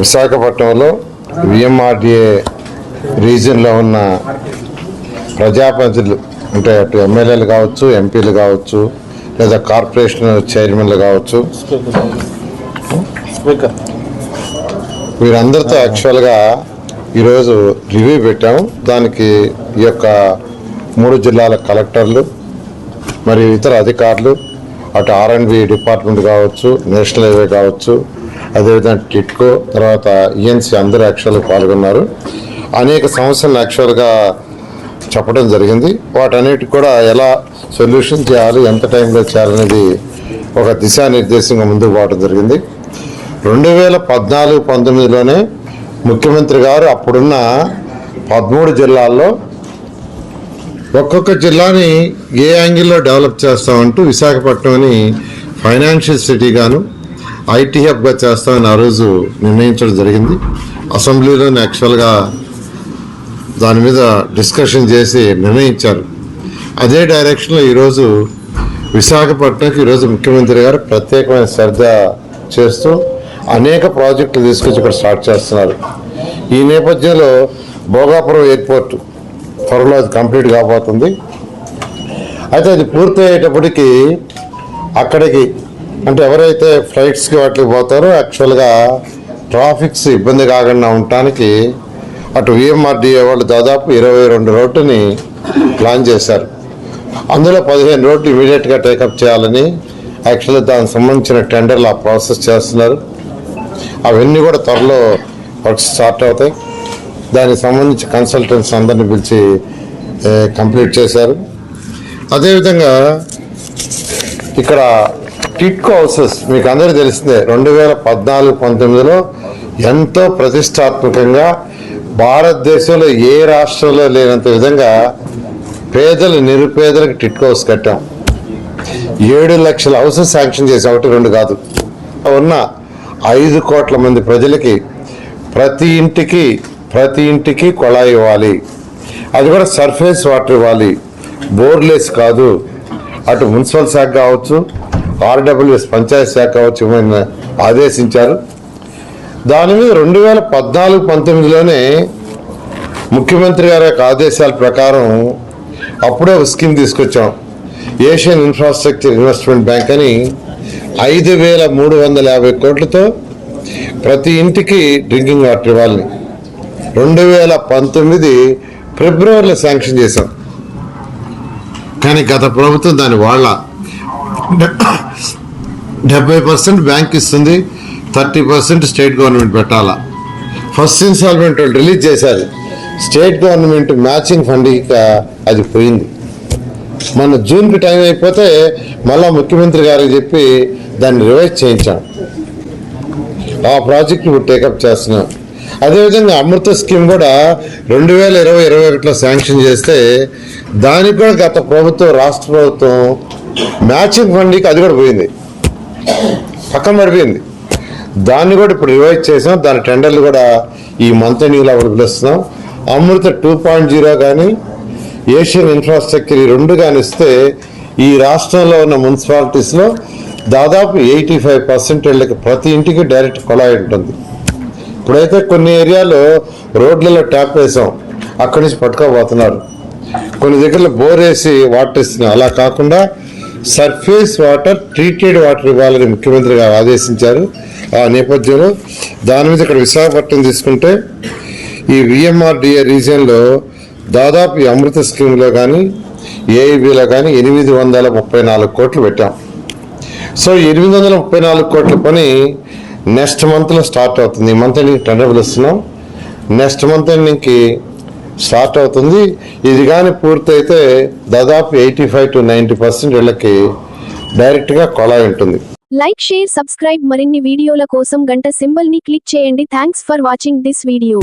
విశాఖపట్నంలో విఎంఆర్డిఏ రీజియన్లో ఉన్న ప్రజాప్రతినిధులు అంటే అటు ఎమ్మెల్యేలు కావచ్చు ఎంపీలు కావచ్చు లేదా కార్పొరేషన్ చైర్మన్లు కావచ్చు వీరందరితో యాక్చువల్గా ఈరోజు రివ్యూ పెట్టాము దానికి ఈ యొక్క మూడు జిల్లాల కలెక్టర్లు మరియు ఇతర అధికారులు అటు ఆర్ అండ్ బి డిపార్ట్మెంట్ కావచ్చు నేషనల్ హైవే కావచ్చు అదేవిధంగా టిట్కో తర్వాత ఈఎన్సీ అందరూ యాక్చువల్గా పాల్గొన్నారు. అనేక సమస్యలను యాక్చువల్గా చెప్పడం జరిగింది. వాటన్నిటికి కూడా ఎలా సొల్యూషన్ చేయాలి ఎంత టైంలో చేయాలనేది ఒక దిశానిర్దేశంగా ముందుకు పోవడం జరిగింది. రెండు వేల పద్నాలుగు పంతొమ్మిదిలోనే ముఖ్యమంత్రి గారు అప్పుడున్న పదమూడు జిల్లాల్లో ఒక్కొక్క జిల్లాని ఏ యాంగిల్లో డెవలప్ చేస్తామంటూ విశాఖపట్నంని ఫైనాన్షియల్ సిటీగాను ఐటీ హబ్గా చేస్తామని ఆ రోజు నిర్ణయించడం జరిగింది. అసెంబ్లీలో యాక్చువల్గా దాని మీద డిస్కషన్ చేసి నిర్ణయించారు అదే డైరెక్షన్లో ఈరోజు విశాఖపట్నంకి ఈరోజు ముఖ్యమంత్రి గారు ప్రత్యేకమైన శ్రద్ధ చేస్తూ అనేక ప్రాజెక్టులు తీసుకొచ్చి ఇక్కడ స్టార్ట్ చేస్తున్నారు. ఈ నేపథ్యంలో భోగాపురం ఎయిర్పోర్ట్ త్వరలో అది కంప్లీట్ కాబోతుంది. అయితే అది పూర్తయ్యేటప్పటికి అక్కడికి అంటే ఎవరైతే ఫ్లైట్స్కి వాటికి పోతారో యాక్చువల్గా ట్రాఫిక్స్ ఇబ్బంది కాకుండా ఉండటానికి అటు విఎంఆర్డిఏ వాళ్ళు దాదాపు ఇరవై రెండు రోడ్డుని ప్లాన్ చేశారు. అందులో పదిహేను రోడ్లు ఇమీడియట్గా టేకప్ చేయాలని యాక్చువల్గా దానికి సంబంధించిన టెండర్లు ఆ ప్రాసెస్ చేస్తున్నారు. అవన్నీ కూడా త్వరలో వర్క్స్ స్టార్ట్ అవుతాయి. దానికి సంబంధించి కన్సల్టెంట్స్ అందరిని పిలిచి కంప్లీట్ చేశారు. అదేవిధంగా ఇక్కడ టిట్కో హౌసెస్ మీకు అందరికీ తెలిసిందే. రెండు వేల పద్నాలుగు పంతొమ్మిదిలో ఎంతో ప్రతిష్టాత్మకంగా భారతదేశంలో ఏ రాష్ట్రంలో లేనంత విధంగా పేదలు నిరుపేదలకు టిట్కో హౌస్ కట్టాం. ఏడు లక్షల హౌసెస్ శాంక్షన్ చేసాం ఒకటి రెండు కాదు. ఉన్న ఐదు కోట్ల మంది ప్రజలకి ప్రతి ఇంటికి ప్రతి ఇంటికి కొళాయి ఇవ్వాలి. అది కూడా సర్ఫేస్ వాటర్ ఇవ్వాలి. బోర్లెస్ కాదు. అటు మున్సిపల్ శాఖ కావచ్చు ఆర్డబ్ల్యూఎస్ పంచాయత్ శాఖ కావచ్చు ఆదేశించారు? దాని మీద రెండు వేల పద్నాలుగు పంతొమ్మిదిలోనే ముఖ్యమంత్రి గారి యొక్క ఆదేశాల ప్రకారం అప్పుడే ఒక స్కీమ్ తీసుకొచ్చాం. ఏషియన్ ఇన్ఫ్రాస్ట్రక్చర్ ఇన్వెస్ట్మెంట్ బ్యాంక్ అని ఐదు వేల మూడు వందల యాభై కోట్లతో ప్రతి ఇంటికి డ్రింకింగ్ వాటర్ ఇవ్వాలని రెండు వేల పంతొమ్మిది ఫిబ్రవరిలో శాంక్షన్ చేశాం. కానీ గత ప్రభుత్వం దాని వాళ్ళ డెబ్బై పర్సెంట్ బ్యాంక్ ఇస్తుంది థర్టీ పర్సెంట్ స్టేట్ గవర్నమెంట్ పెట్టాలా? ఫస్ట్ ఇన్స్టాల్మెంట్ రిలీజ్ చేశారు. స్టేట్ గవర్నమెంట్ మ్యాచింగ్ ఫండ్కి అది పోయింది. మన జూన్కి టైం అయిపోతే మళ్ళా ముఖ్యమంత్రి గారికి చెప్పి దాన్ని రివైజ్ చేయించాం. ఆ ప్రాజెక్ట్ ఇప్పుడు టేకప్ చేస్తున్నాం. అదేవిధంగా అమృత స్కీమ్ కూడా రెండు వేల ఇరవై ఇరవై ఒకటిలో శాంక్షన్ చేస్తే దానికి కూడా గత ప్రభుత్వం రాష్ట్ర ప్రభుత్వం మ్యాచింగ్ ఫండ్కి అది కూడా పోయింది. పక్కన పడిపోయింది దాన్ని కూడా ఇప్పుడు రివైజ్ చేసాం. దాని టెండర్లు కూడా ఈ మంత్ ఎండింగ్లో పిలుస్తున్నాం. అమృత టూ పాయింట్ జీరో కానీ ఏషియన్ ఇన్ఫ్రాస్ట్రక్చర్ ఈ రెండు కానీ ఇస్తే ఈ రాష్ట్రంలో ఉన్న మున్సిపాలిటీస్లో దాదాపు ఎయిటీ ఫైవ్ పర్సెంట్ ప్రతి ఇంటికి డైరెక్ట్ కొలాయి ఉంటుంది. ఇప్పుడైతే కొన్ని ఏరియాలో రోడ్లలో ట్యాప్ వేసాం. అక్కడి నుంచి పట్టుకోబోతున్నారు. కొన్ని దగ్గరలో బోర్ వేసి వాటర్ ఇస్తున్నాం అలా కాకుండా సర్ఫేస్ వాటర్ ట్రీటెడ్ వాటర్ ఇవ్వాలని ముఖ్యమంత్రి గారు ఆదేశించారు. ఆ నేపథ్యంలో దాని మీద ఇక్కడ విశాఖపట్నం తీసుకుంటే ఈ విఎంఆర్డిఏ రీజియన్లో దాదాపు ఈ అమృత స్కీమ్లో కానీ ఏఐబిలో కానీ ఎనిమిది వందల ముప్పై నాలుగు కోట్లు పెట్టాం. సో ఎనిమిది వందల ముప్పై నాలుగు కోట్ల పని నెక్స్ట్ మంత్లో స్టార్ట్ అవుతుంది. ఈ మంత్ ఎండింగ్ టెండర్ పిలుస్తున్నాం నెక్స్ట్ మంత్ నుంచి స్టార్ట్ అవుతుంది. ఇది కానీ పూర్తయితే దాదాపు eighty five to ninety percent వీళ్ళకి డైరెక్ట్గా కొళాయి ఉంటుంది. లైక్ షేర్ సబ్స్క్రైబ్ మరిన్ని వీడియోల కోసం గంట సింబల్ని క్లిక్ చేయండి. Thanks for watching this video.